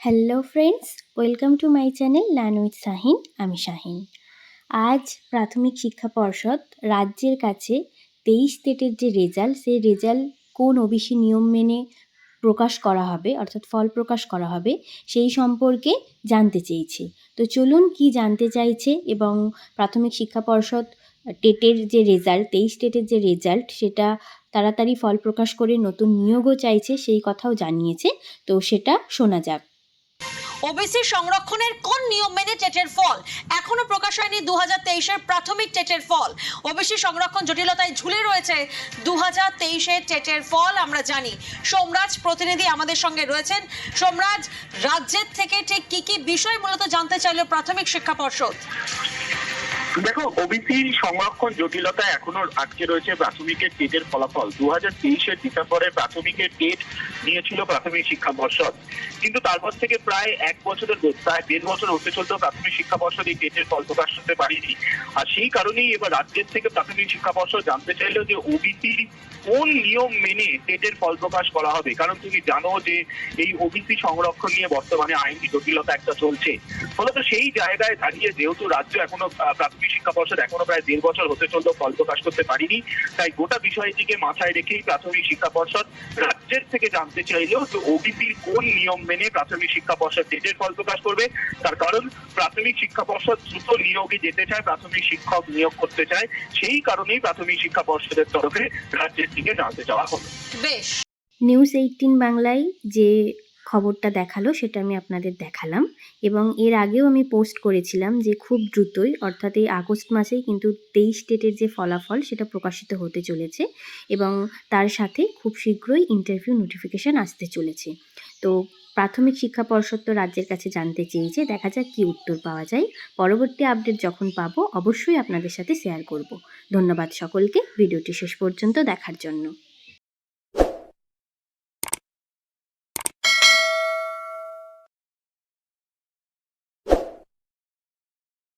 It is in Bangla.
Hello friends welcome to my channel learn with Shahin আমি শাহিন আজ প্রাথমিক শিক্ষা পর্ষদ রাজ্যের কাছে তেইশ স্টেটের যে রেজাল্ট সেই রেজাল্ট কোন ওবিসি নিয়ম মেনে প্রকাশ করা হবে, অর্থাৎ ফল প্রকাশ করা হবে, সেই সম্পর্কে জানতে চেয়েছে। তো চলুন কি জানতে চাইছে এবং প্রাথমিক শিক্ষা পর্ষদ টেটের যে রেজাল্ট তেইশ স্টেটের যে রেজাল্ট সেটা তাড়াতাড়ি ফল প্রকাশ করে নতুন নিয়োগও চাইছে, সেই কথাও জানিয়েছে। তো সেটা শোনা যাক। ওবিসি সংরক্ষণের কোন নিয়ম মেনে টেটের ফল? এখনও প্রকাশ হয়নি দু হাজার তেইশের প্রাথমিক টেটের ফল। ওবিসি সংরক্ষণ জটিলতায় ঝুলে রয়েছে দু হাজার তেইশের টেটের ফল, আমরা জানি। সোমরাজ প্রতিনিধি আমাদের সঙ্গে রয়েছেন। সোমরাজ, রাজ্যের থেকে ঠিক কি কি বিষয় মূলত জানতে চাইল প্রাথমিক শিক্ষা পর্ষদ? দেখো ওবিসি সংরক্ষণ জটিলতা এখনও আটকে রয়েছে প্রাথমিকের টেটের ফলাফল। দু হাজার তেইশের ডিসেম্বরে প্রাথমিকের টেট নিয়েছিল প্রাথমিক শিক্ষা পর্ষদ। কিন্তু তারপর থেকে প্রায় এক বছরের প্রায় দেড় বছর হতে চলতেও প্রাথমিক শিক্ষা পর্ষদ এই টেটের ফল প্রকাশ করতে পারেনি। আর সেই কারণেই এবার রাজ্যের থেকে প্রাথমিক শিক্ষা পর্ষদ জানতে চাইলো যে ওবিসির কোন নিয়ম মেনে টেটের ফল প্রকাশ করা হবে। কারণ তুমি জানো যে এই ওবিসি সংরক্ষণ নিয়ে বর্তমানে আইনি জটিলতা একটা চলছে। ফলত সেই জায়গায় দাঁড়িয়ে যেহেতু রাজ্য এখনও প্রাথমিক শিক্ষা পর্ষদ এখনও প্রায় দেড় বছর হতে চলতো ফল প্রকাশ করতে পারিনি। তাই গোটা বিষয়টিকে মাথায় রেখেই প্রাথমিক শিক্ষা পর্ষদ রাজ্যের থেকে জানতে চাইলেও যে ওবিসির কোন নিয়ম মেনে প্রাথমিক শিক্ষা পর্ষদ টেটের ফল প্রকাশ করবে। তার কারণ, প্রাথমিক শিক্ষা পর্ষদ দ্রুত নিয়োগে যেতে চায়, প্রাথমিক শিক্ষক নিয়োগ করতে চায় সেই কারণেই প্রাথমিক শিক্ষা পর্ষদের তরফে রাজ্যের দিকে জানতে চাওয়া হলো। বেশ। নিউজ এইটিন বাংলায় যে খবরটা দেখাল সেটা আমি আপনাদের দেখালাম। এবং এর আগেও আমি পোস্ট করেছিলাম যে খুব দ্রুতই অর্থাৎ এই আগস্ট মাসেই কিন্তু তেইশ স্টেটের যে ফলাফল সেটা প্রকাশিত হতে চলেছে। এবং তার সাথে খুব শীঘ্রই ইন্টারভিউ নোটিফিকেশান আসতে চলেছে। তো প্রাথমিক শিক্ষা পর্ষদ তো রাজ্যের কাছে জানতে চেয়েছে, দেখা যাক কি উত্তর পাওয়া যায়। পরবর্তী আপডেট যখন পাব, অবশ্যই আপনাদের সাথে শেয়ার করব। ধন্যবাদ সকলকে, ভিডিওটি শেষ পর্যন্ত দেখার জন্য।